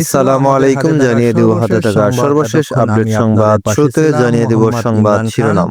আসসালামু আলাইকুম জানিয়ে দেব হাতে থাকা সর্বশেষ আপডেট সংবাদ। শুরুতে জানিয়ে দেব সংবাদ শিরোনাম।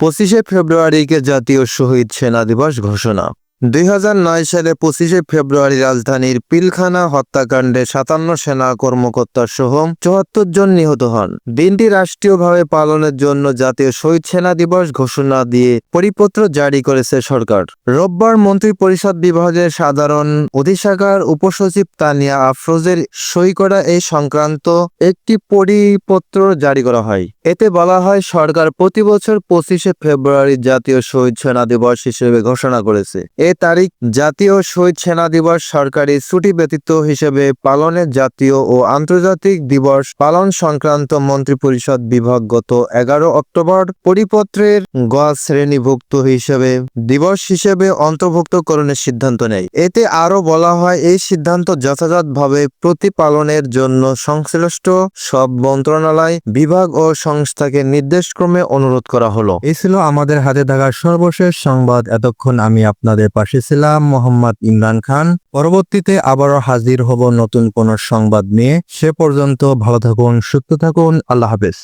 পঁচিশে ফেব্রুয়ারিকে জাতীয় শহীদ সেনা দিবস ঘোষণা। দুই হাজার নয় সালে পঁচিশে ফেব্রুয়ারি রাজধানীর পিলখানা হত্যাকাণ্ডে সাতান্ন সেনা কর্মকর্তা সহ চুয়াত্তর জন নিহত হন। দিনটি রাষ্ট্রীয়ভাবে পালনের জন্য জাতীয় শহীদ সেনা দিবস ঘোষণা দিয়ে পরিপত্র জারি করেছে সরকার। রোববার মন্ত্রী পরিষদ বিভাগের সাধারণ অধিশাখার উপসচিব তানিয়া আফরোজের সই করা এই সংক্রান্ত একটি পরিপত্র জারি করা হয়। এতে বলা হয়, সরকার প্রতি বছর পঁচিশে ফেব্রুয়ারি জাতীয় শহীদ সেনা দিবস হিসেবে ঘোষণা করেছে। এ তারিখ জাতীয় শহীদ সেনা দিবস সরকারি ছুটি ব্যতীত হিসেবে পালনের জাতীয় ও আন্তর্জাতিক দিবস পালন সংক্রান্ত মন্ত্রিপরিষদ বিভাগ গত এগারো অক্টোবর পরিপত্রের গ শ্রেণীভুক্ত হিসেবে দিবস হিসেবে অন্তর্ভুক্তকরণের সিদ্ধান্ত নেয়। এতে আরও বলা হয়, এই সিদ্ধান্ত যথাযথভাবে প্রতিপালনের জন্য সংশ্লিষ্ট সব মন্ত্রণালয়, বিভাগ ও সংস্থাকে নির্দেশক্রমে অনুরোধ করা হলো। এই ছিল আমাদের হাতে থাকা সর্বশেষ সংবাদ। এতক্ষণ আমি আপনাদের পাশে ছিলাম মোহাম্মদ ইমরান খান। পরবর্তীতে আবারও হাজির হব নতুন কোন সংবাদ নিয়ে। সে পর্যন্ত ভালো থাকুন, সুস্থ থাকুন, আল্লাহ হাফেজ।